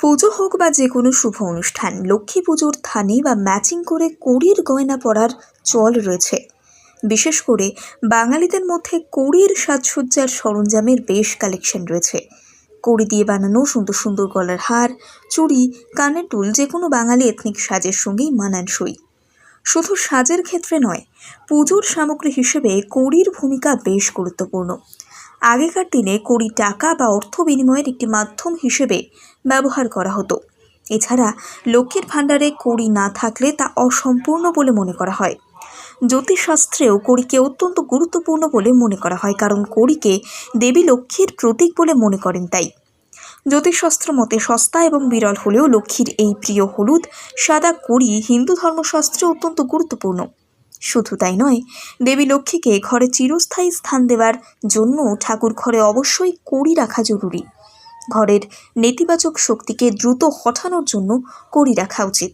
পুজো হোক বা যে কোনো শুভ অনুষ্ঠান, লক্ষ্মী পুজোর থানে বা ম্যাচিং করে কড়ির গয়না পরার চল রয়েছে। বিশেষ করে বাঙালিদের মধ্যে কড়ির সাজসজ্জার সরঞ্জামের বেশ কালেকশন রয়েছে। কড়ি দিয়ে বানানো সুন্দর সুন্দর গলার হার, চুড়ি, কানের টুল, যে কোনো বাঙালি এথনিক সাজের সঙ্গেই মানানসই। শুধু সাজের ক্ষেত্রে নয়, পুজোর সামগ্রী হিসেবে কড়ির ভূমিকা বেশ গুরুত্বপূর্ণ। আগেকার দিনে কড়ি টাকা বা অর্থ বিনিময়ের একটি মাধ্যম হিসেবে ব্যবহার করা হতো। এছাড়া লক্ষ্মীর ভাণ্ডারে কড়ি না থাকলে তা অসম্পূর্ণ বলে মনে করা হয়। জ্যোতিষশাস্ত্রেও কড়িকে অত্যন্ত গুরুত্বপূর্ণ বলে মনে করা হয়, কারণ কড়িকে দেবী লক্ষ্মীর প্রতীক বলে মনে করেন তাই। জ্যোতিষশাস্ত্র মতে সস্তা এবং বিরল হলেও লক্ষ্মীর এই প্রিয় হলুদ, সাদা কড়ি হিন্দু ধর্মশাস্ত্রে অত্যন্ত গুরুত্বপূর্ণ। শুধু তাই নয়, দেবী লক্ষ্মীকে ঘরে চিরস্থায়ী স্থান দেওয়ার জন্য ঠাকুর ঘরে অবশ্যই কড়ি রাখা জরুরি। ঘরের নেতিবাচক শক্তিকে দ্রুত হঠানোর জন্য কড়ি রাখা উচিত।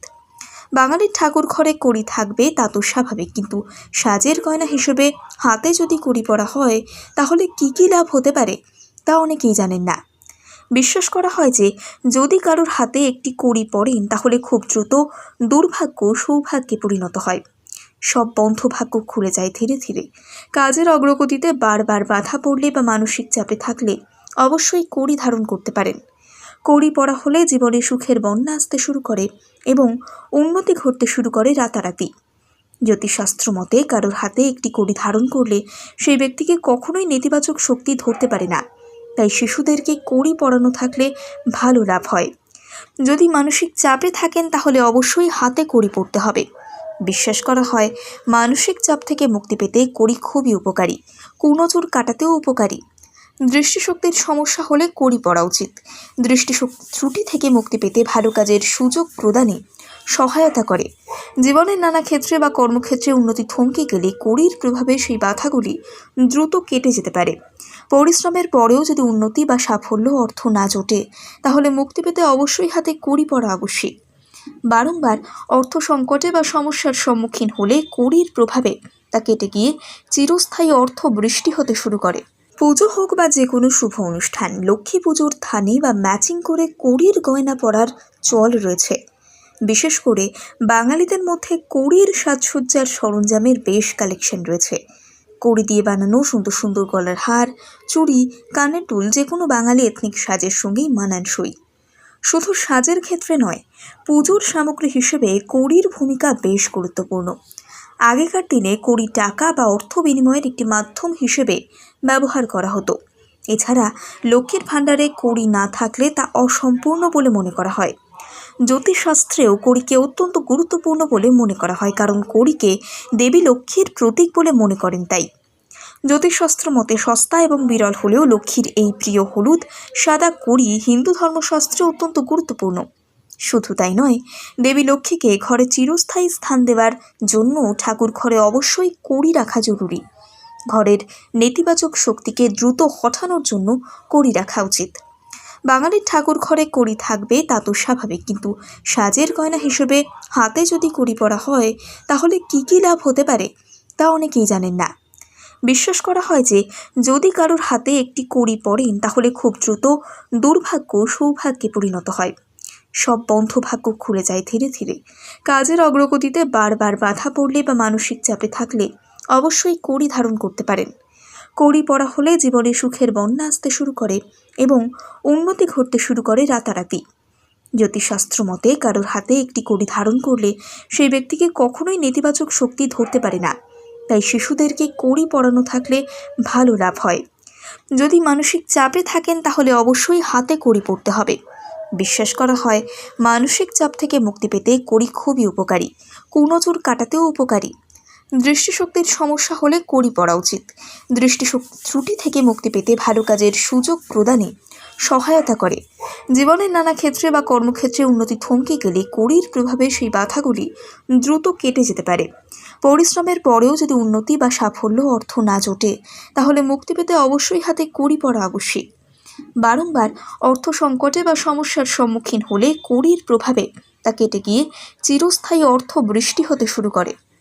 বাঙালির ঠাকুর ঘরে কড়ি থাকবে তা তো স্বাভাবিক, কিন্তু সাজের গয়না হিসেবে হাতে যদি কড়ি পরা হয়, তাহলে কি কি লাভ হতে পারে, তা অনেকেই জানেন না। বিশ্বাস করা হয় যে, যদি কারোর হাতে একটি কড়ি পড়েন তাহলে খুব দ্রুত দুর্ভাগ্য সৌভাগ্যে পরিণত হয়। সব বন্ধ ভাগ্য খুলে যায় ধীরে ধীরে। কাজের অগ্রগতিতে বারবার বাধা পড়লে বা মানসিক চাপে থাকলে অবশ্যই কড়ি ধারণ করতে পারেন। কড়ি পড়া হলে জীবনে সুখের বন্যা আসতে শুরু করে এবং উন্নতি ঘটতে শুরু করে রাতারাতি। জ্যোতিষশাস্ত্র মতে কারোর হাতে একটি কড়ি ধারণ করলে সেই ব্যক্তিকে কখনোই নেতিবাচক শক্তি ধরতে পারে না। তাই শিশুদেরকে কড়ি পরানো থাকলে ভালো লাভ হয়। যদি মানসিক চাপে থাকেন তাহলে অবশ্যই হাতে কড়ি পড়তে হবে। বিশ্বাস করা হয়, মানসিক চাপ থেকে মুক্তি পেতে কড়ি খুবই উপকারী, কুনজর কাটাতেও উপকারী। দৃষ্টিশক্তির সমস্যা হলে কড়ি পড়া উচিত। দৃষ্টিশক্তি ত্রুটি থেকে মুক্তি পেতে ভালো কাজের সুযোগ প্রদানে সহায়তা করে। জীবনের নানা ক্ষেত্রে বা কর্মক্ষেত্রে উন্নতি থমকে গেলে কড়ির প্রভাবে সেই বাধাগুলি দ্রুত কেটে যেতে পারে। পরিশ্রমের পরেও যদি উন্নতি বা সাফল্য অর্থ না জোটে, তাহলে মুক্তি পেতে অবশ্যই হাতে কড়ি পড়া আবশ্যিক। বারংবার অর্থ সংকটে বা সমস্যার সম্মুখীন হলে কড়ির প্রভাবে তা কেটে গিয়ে চিরস্থায়ী অর্থ বৃষ্টি হতে শুরু করে। পুজো হোক বা যে কোনো শুভ অনুষ্ঠান, লক্ষ্মী পুজোর থানে বা ম্যাচিং করে কড়ির গয়না পরার চল রয়েছে। বিশেষ করে বাঙালিদের মধ্যে কড়ির সাজসজ্জার সরঞ্জামের বেশ কালেকশন রয়েছে। কড়ি দিয়ে বানানো সুন্দর সুন্দর গলার হার, চুড়ি, কানের টুল, যে কোনো বাঙালি এথনিক সাজের সঙ্গেই মানানসই। শুধু সাজের ক্ষেত্রে নয়, পুজোর সামগ্রী হিসেবে কড়ির ভূমিকা বেশ গুরুত্বপূর্ণ। আগেকার দিনে কড়ি টাকা বা অর্থ বিনিময়ের একটি মাধ্যম হিসেবে ব্যবহার করা হতো। এছাড়া লক্ষ্মীর ভাণ্ডারে কড়ি না থাকলে তা অসম্পূর্ণ বলে মনে করা হয়। জ্যোতিষশাস্ত্রেও কড়িকে অত্যন্ত গুরুত্বপূর্ণ বলে মনে করা হয়, কারণ কড়িকে দেবী লক্ষ্মীর প্রতীক বলে মনে করেন তাই। জ্যোতিষশাস্ত্র মতে সস্তা এবং বিরল হলেও লক্ষ্মীর এই প্রিয় হলুদ, সাদা কড়ি, হিন্দু ধর্মশাস্ত্রে অত্যন্ত গুরুত্বপূর্ণ। শুধু তাই নয়, দেবী লক্ষ্মীকে ঘরে চিরস্থায়ী স্থান দেওয়ার জন্য ঠাকুর ঘরে অবশ্যই কড়ি রাখা জরুরি। ঘরের নেতিবাচক শক্তিকে দ্রুত হঠানোর জন্য কড়ি রাখা উচিত। বাঙালির ঠাকুর ঘরে কড়ি থাকবে তা তো স্বাভাবিক, কিন্তু সাজের গয়না হিসেবে হাতে যদি কড়ি পরা হয়, তাহলে কি কি লাভ হতে পারে, তা অনেকেই জানেন না। বিশ্বাস করা হয় যে, যদি কারোর হাতে একটি কড়ি পড়েন, তাহলে খুব দ্রুত দুর্ভাগ্য সৌভাগ্যে পরিণত হয়। সব বন্ধ ভাগ্য খুলে যায় ধীরে ধীরে। কাজের অগ্রগতিতে বারবার বাধা পড়লে বা মানসিক চাপে থাকলে অবশ্যই কড়ি ধারণ করতে পারেন। কড়ি পড়া হলে জীবনে সুখের বন্যা আসতে শুরু করে এবং উন্নতি ঘটতে শুরু করে রাতারাতি। জ্যোতিষশাস্ত্র মতে, কারোর হাতে একটি কড়ি ধারণ করলে সেই ব্যক্তিকে কখনোই নেতিবাচক শক্তি ধরতে পারে না। তাই শিশুদেরকে কড়ি পরানো থাকলে ভালো লাভ হয়। যদি মানসিক চাপে থাকেন তাহলে অবশ্যই হাতে কড়ি পড়তে হবে। বিশ্বাস করা হয়, মানসিক চাপ থেকে মুক্তি পেতে কড়ি খুবই উপকারী। কুনজর কাটাতেও উপকারী। দৃষ্টিশক্তির সমস্যা হলে কড়ি পড়া উচিত। দৃষ্টিশক্তি ত্রুটি থেকে মুক্তি পেতে ভালো কাজের সুযোগ প্রদানে সহায়তা করে। জীবনের নানা ক্ষেত্রে বা কর্মক্ষেত্রে উন্নতি থমকে গেলে কড়ির প্রভাবে সেই বাধাগুলি দ্রুত কেটে যেতে পারে। পরিশ্রমের পরেও যদি উন্নতি বা সাফল্য অর্থ না জোটে, তাহলে মুক্তি পেতে অবশ্যই হাতে কড়ি পড়া আবশ্যিক। বারংবার অর্থ সংকটে বা সমস্যার সম্মুখীন হলে কড়ির প্রভাবে তা কেটে গিয়ে চিরস্থায়ী অর্থ বৃষ্টি হতে শুরু করে।